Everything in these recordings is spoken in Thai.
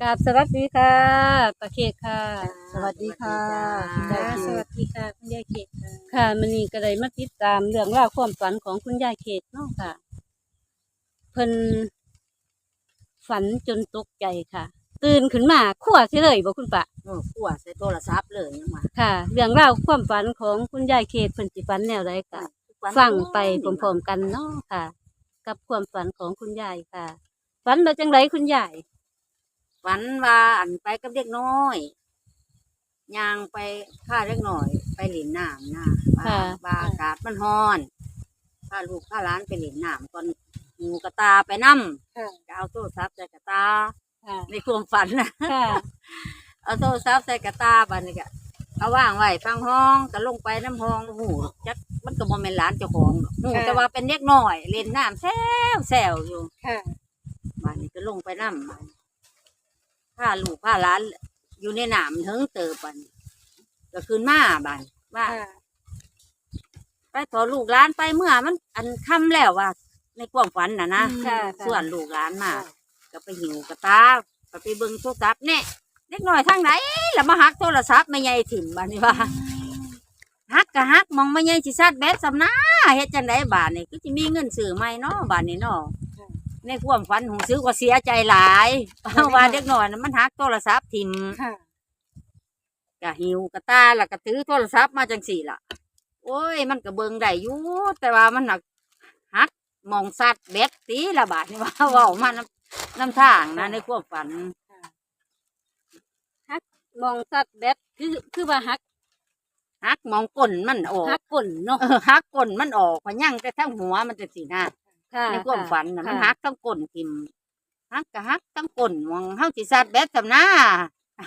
กราบสวัสดีค่ะปะเขตค่ะ สวัสดีค่ะคุณยายเขต สวัสดีค่ะ คุณยายเขตค่ะค่ะมันนี้ก็ได้มาติดตามเรื่องราวความฝันของคุณยายเขตเนาะค่ะ เพิ่นฝันจนตกใจค่ะ ตื่นขึ้นมาขั้วสิเลยบ่คุณปะเออขัวใส่โทรศัพท์เลยยังมาค่ะ เรื่องราวความฝันของคุณยายเขตเพิ่นสิฝันแนวใดก็ฟังไปพร้อมๆกันเนาะค่ะ กับความฝันของคุณยายค่ะ ฝันว่าจังไรคุณยาย ฝันว่าอันไปกับเด็กน้อยย่างไปข้าเล็กน้อย ไปหลินน้ำนะว่าค่ะว่าอากาศมันร้อนพาลูกพาหล้านไปหลินน้ำก่อนหูกระตาไปนั่มค่ะจะเอาโทรศัพท์ใส่กระตาค่ะในความฝันนะค่ะเอาโทรศัพท์ใส่กระตาบัดนี้ก็เอาว่างไว้ฟังห้องก็ลงไปน้ำห้องหูจักมันก็บ่แม่นหลานเจ้าของหรอกหูแต่ว่าเป็นเด็กน้อยเล่นน้ำแซวแซวอยู่ ค่ะ บ้านนี้ก็ลงไปน้ำบ้าน ผ้าลูกผ้าหล้านอยู่ในหนามเถิงเติบบันก็คืนมาบ้านว่าค่ะไปถอลูกหล้านไปเมื่อมัน อันค่ำแล้วว่า ในความฝันน่ะนะค่ะ ส่วนลูกหล้านมาก็ไปหิวกระตาก็ไปเบิ่งโทรศัพท์เนี่ยเล็กน้อยทางไหนแล้วมาหักโทรศัพท์ไม่ใหญ่ถิ่มบ้านนี้ว่าหักก็หักมองไม่ใหญ่สิซัดแบตสำนาเฮ็ดจังไดบ้านนี้ก็จะมีเงินซื้อใหม่เนาะบ้านนี้เนาะ ในความฝันของซื้อก็เสียใจหลายว่าเด็กหน่อยนะมันหักโทรศัพท์ทิมค่ะก็หิวกระตาแล้วก็ถือโทรศัพท์มาจังสี่ล่ะ โอ้ย มันก็เบิ่งได้อยู่แต่ว่ามันหนักหักมองสัตว์เบ็ดตีละบาทนี่ว่าเว้ามาน้ำน้ำทางนะในความฝัน มองสัตว์แบดคือคือว่าหักหักมองก้นมันออกหักก้นเนาะ เออหักก้นมันออกพยังแต่ทั้งหัวมันจะสีหน้าค่ะ ในความฝันนะมันค่ะหักทั้งก้นทิมหักก็หักทั้งก้นมองเฮาสิสัตว์เบ็ดสำหน้า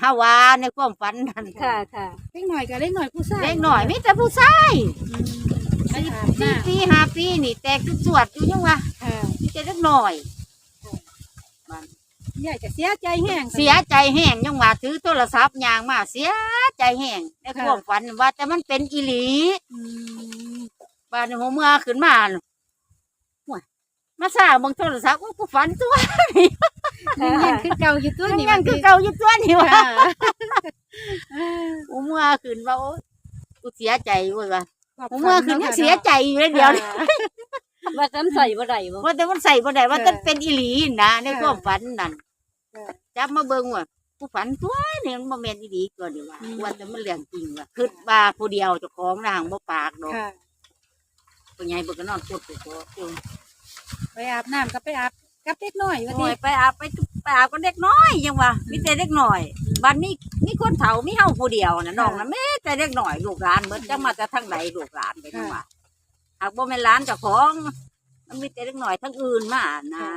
ฮาว่าในความฝันนั่นค่ะค่ะเล็กหน่อยกับเล็กหน่อยผู้ชายเล็กหน่อยมีแต่ผู้ชายอืมไปอาบสี่น้ปีห้าปีนี่ แตกจุดสวดอยู่ยังวะำค่ะมีแต่เล็กหน่อยยายก็เสียใจแห้งเสียใจแห้งยังว่าถือโทรศัพท์ยางมาเสียใจแห้งในความฝันว่า แต่มันเป็นอีหลีอืมบ้านหัวเมื่อขึ้นมาน่ะห่วย มาสร้างเบางโทรศัพท์กูฝันตัวยังยังคือเก่าอยู่ตัวนี้ยังคือเก่าอยู่ตัวนี่วะค่ะหัวเมื่อขึ้นว่าโอ๊ยกูเสียใจเว้ยว่าหัวเมื่อขึ้นยังเสียใจอยู่เลยเดียวนี่ว่าจำใส่บ่ได้บ่ว่าแต่มันใส่บ่ได้ว่าต้นเป็นอีหลีนะในความฝันนั่นค่ะจับมาเบิ่งว่าผู้ฝันตัวนี่มันบ่แม่นอีหลีก่อนดีว่าอืมว่าแต่มันเรื่องจริงว่าคิดว่าผู้เดียวเจ้าของนะหังบ่ปากดอกค่ะผู้ใหญ่เบิ่งก็นอนกดอยู่ก็อยู่ ไปอาบน้ำก็ไปอาบกับเล็กน้อยว่าโอ้ติยไปอาบไปไปอาบกับเด็กน้อยยังว่ามีแต่เด็กน้อยบ้านนี้มีคนเฒ่ามีเฮาผู้เดียวน่ะน้องน่ะแม่แต่เด็กน้อยลูกหลานเหมือนจะมาแต่ทางไหนลูกหลานไปจังว่าหากบ่แม่นหลานเจ้าของ มันมีแต่เด็กน้อยทั้งอื่นมานะ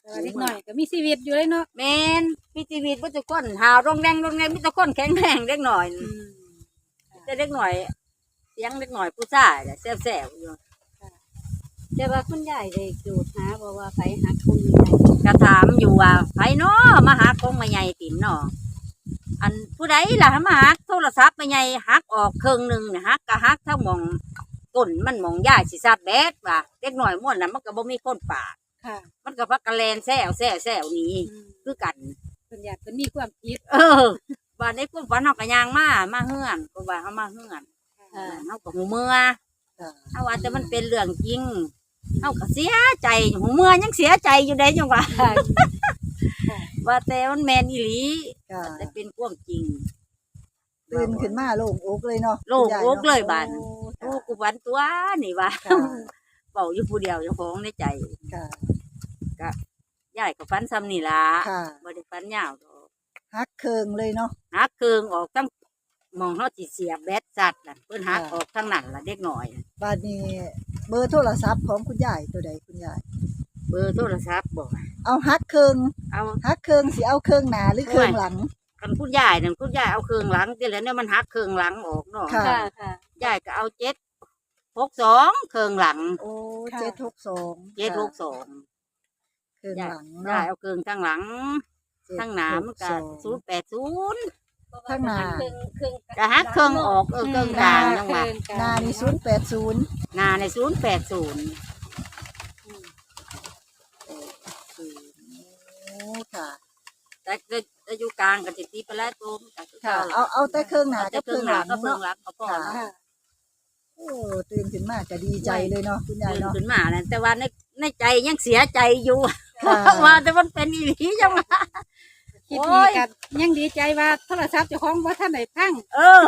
แต่ว่าเล็กน้อยก็มีชีวิตอยู่เลยเนาะแม่นมีชีวิตบ่ทุกคนหาวรงแรงรงแรงมีแต่คนแข็งแรงเด็กน้อยอืมแต่เด็กหน่อยเสียงเด็กหน่อยผู้ชายน่ะแซ่บๆอยู่ แต่ว่าคุณยายได้จูดหาบ่ว่าไผหักคุณยายก็ถามอยู่ว่าไผเนาะมาหากงมาใหญ่ติ๋มเนาะอันผู้ใดล่ะมาหาโทรศัพท์มาใหญ่หักออกครึ่งหนึงน่ะหักก็หักทั้งหมองก้นมันหมองย่ายสิซาดแบดว่าเด็กหน่อยม่วนน่ะมันก็บ่มีคนปากค่ะ มันก็พักกะแลนแซวแซวแซวหนี้อืมคือกันเพิ่นอยากเพิ่นมีความคิด เออว่าในความฝันเฮาก็ย่างมามาเฮือนก็ว่าเฮามาเฮือนค่ะเฮาก็หูเมื่อเอาว่าแต่มันเป็นเรื่องจริง เอาก็เสียใจหูเมื่อยังเสียใจอยู่ได้ยังว่าค่ะว่าแต่มันแมนอีหลีค่ะแต่เป็นความจริง ตื่นขึ้นมาโล่งอกเลยเนาะโล่งอกเลยบาดโอ้โอ้กูวันตัวนี่ว่าค่ะเป่าอยู่ผู้เดียวเจ้าของในใจค่ะยายก็ฟันซ้ำนี่ล่ะค่ะบ่ได้ฟันยาวดอกฮักเคิงเลยเนาะ หักเครื่องออกทั้งห มองเฮาสิเสียบแบตสัตว์น่ะเพิ่นหักค่ะออกทั้งนั้นล่ะเด็กน้อยน่ะบาดนี้เบอร์โทรศัพท์ของคุณยายตัวใดคุณยายเบอร์โทรศัพท์บอกเอาฮักเคิงเอาฮักเคิงสิเอาเคิงหน้าหรือเคิงหลังคันคุณยายนั่นคุณยายเอาเครื่องหลังจังแล้วเนี่ยมันหักเครื่องหลังออกเนาะค่ะค่ะค่ะยายก็เอาเจ็ดหกสองเครื่องหลัง โอ้เจ็ดหกสองเจ็ดหกสองเคิงหลังได้เนาะเอาเครื่องข้างหลังข้างหน้ามันก็ศูนย์แปดศูนย์ ข้างหน้าครึ่งครึ่งก็หักเครื่องออกเออเครื่องกลางจังหวะหน้านี่ศูนย์แปดศูนย์หน้าในศูนย์แปดศูนย์โอ้ค่ะ แต่ก็จะอยู่กลางก็สิตีไปแล้วตัวมันก็คือค่ะ ก่ล่เอาเอาแต่เครื่องหน้าเอากัแต่บเคเครื่รื่อองงหหลัลังงก็เครื่องเนาะหลังก็พอค่ะเนาะ ค่ะ โอ้ตื่นขึ้นมาก็ดีใจเลยเนาะคุณยายตื่นเนาะ ขึ้นมานั่นแต่ว่าในในใจยังเสียใจอยู่ ค่ะ ว่าแต่มันเป็นอีหลีจังว่า คิดโอ้ดียกันยังดีใจว่าโทรศัพท์เจ้าของบ่ทันได้พังเออ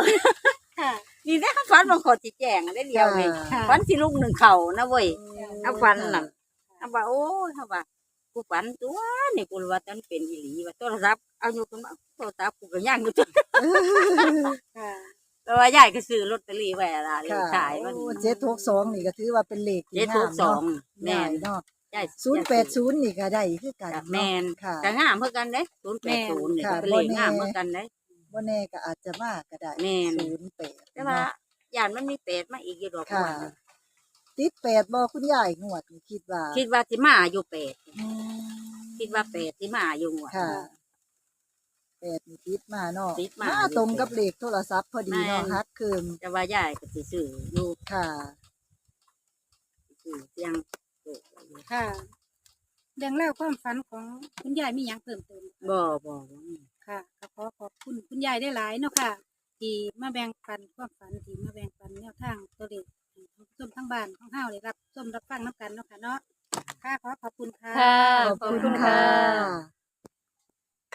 ค่ะนี่ได้ฝันบางคนสิแจ้งได้เดียวเองค่ะฝันสิลูกหนึ่งเข่านะเว้ยโเอาฝันน่ะเอาว่าโอ้ยเอาว่ากูฝันตัวนี่กูรู้ว่ามันเป็นอีหลีว่าโทรศัพท์เอาอยู่กันมาโทรศัพท์กูก็ย่างอยู่ตัวค่ะแต่ว่ายายก็ซื้อลอตเตอรี่ไว้ละเลค่ะขขายมันเจ็ดหกสองนี่ก็ถือว่าเป็นเลขเจ็ดทุกสองแม่แม่นเนาะยายศูนย์แปดศูนย์นี่ก็ได้คือกันกับเนาะแม่นค่ะ ก็งามเพื่อกันเด้ศูนย์แปดศูนย์นี่ค่ะก็เป็นเลขบ่แน่งามเพื่อกันเด้บ่แน่ก็อาจจะมากก็ได้แม่นศูนย์แปดแต่ว่าย่านมันมีเป็ดมาอีกอยู่ดอกค่ะว่าติดแปดบ่คุณยายงวดนี่คิดว่า คิดว่าสิมาอยู่เป็ดอืมคิดว่าเป็ดสิมาอยู่งวดค่ะแปดนี่ติดมาเนาะติดมาตรงกับเลขโทรศัพท์พอดีเนาะแม่นฮักคืนแต่ว่ายายก็สิซื้ออยู่ค่ะซื้อเสียง โตไว้อยู่ค่ะเรื่องเล่าวความฝันของคุณยายมีหยังเพิ่มเติมบ่บ่บ่ค่ะก็ขอขอบคุณคุณยายได้หลายเนาะค่ะ ที่มาแบ่งปันความฝันที่มาแบ่งปันแนวทางตัวเลขให้ท่านผู้ชมทั้งบ้านของเฮาได้รับชมรับฟังน้ำกันเนาะค่ะเนาะค่ะขอขอบคุณค่ะ ค่ะ ขอบคุณค่ะ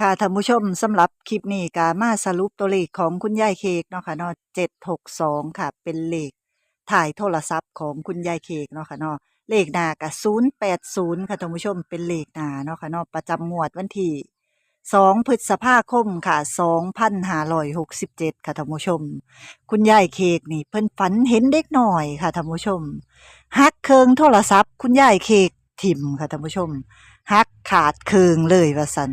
ค่ะท่านผู้ชมสำหรับคลิปนี้ก็มาสรุปตัวเลขของคุณยายเค้กเนาะค่ะเนาะ762 ค่ะ เป็นเลข ถ่ายโทรศัพท์ของคุณยายเคกเนาะค่ะเนาะเลขหน้าก็080ค่ะท่านผู้ชมเป็นเลขหน้าเนาะค่ะเนาะประจำงวดวันที่2พฤษภาคมค่ะ2567ค่ะท่านผู้ชม คุณยายเคกนี่เพิ่นฝันเห็นเด็กหน้อยค่ะท่านผู้ชมฮักเคิงโทรศัพท์ คุณยายเคกถิ่มค่ะท่านผู้ชมฮักขาดเคิงเลยว่าซั่น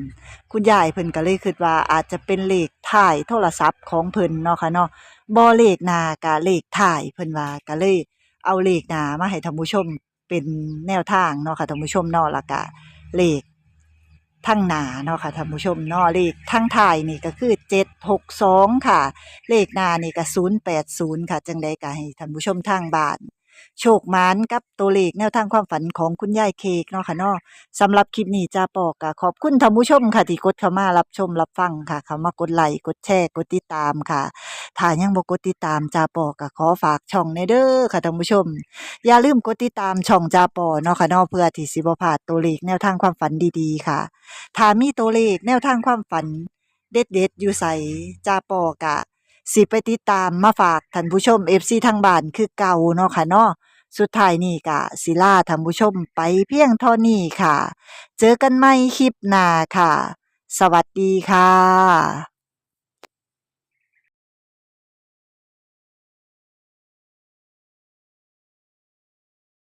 คุณยายเพิ่นก็เลยคิดว่าอาจจะเป็นเลขถ่ายโทรศัพท์ของเพิ่นเนาะค่ะเนาะ บ่เลขหนากาเลขถ่ายเพิ่นว่าก็เลย เอาเลขหนามาให้ท่านผู้ชมเป็นแนวทางเนาะค่ะท่านผู้ชมเนาะและกะเลขทั้งหนาเนาะค่ะท่านผู้ชมเนาะเลขทั้งถ่ายนี่ก็คือ762ค่ะ เลขหน้านี่ก็080ค่ะ จังใดก็ให้ท่านผู้ชมทางบ้าน โชคหมานกับตัวเลขแนวทางความฝันของคุณยายเคกเนาะค่ะเนาะสำหรับคลิปนี้จ้าปอกกขอบคุณท่านผู้ชมค่ะที่กดเข้ามารับชมรับฟังค่ะเข้ามากดไลค์กดแชร์กดติดตามค่ะ ถ้ายังบ่กดติดตามจ้าปอก็ขอฝากช่องในเด้อค่ะท่านผู้ชม อย่าลืมกดติดตามช่องจ้าปอเนาะค่ะเนาะเพื่อที่สิบ่พลาดตัวเลขแนวทางความฝันดีๆค่ะถ้ามีตัวเลขแนวทางความฝัน เด็ดๆอยู่ใส่จ้าปอกะ สิไปติดตามมาฝากท่านผู้ชมเอฟซีทางบ้านคือเก่าเนาะค่ะเนาะสุดท้ายนี่กะศิลาท่านผู้ชมไปเพียงเท่านี้ค่ะ เจอกันใหม่คลิปหน้าค่ะ สวัสดีค่ะ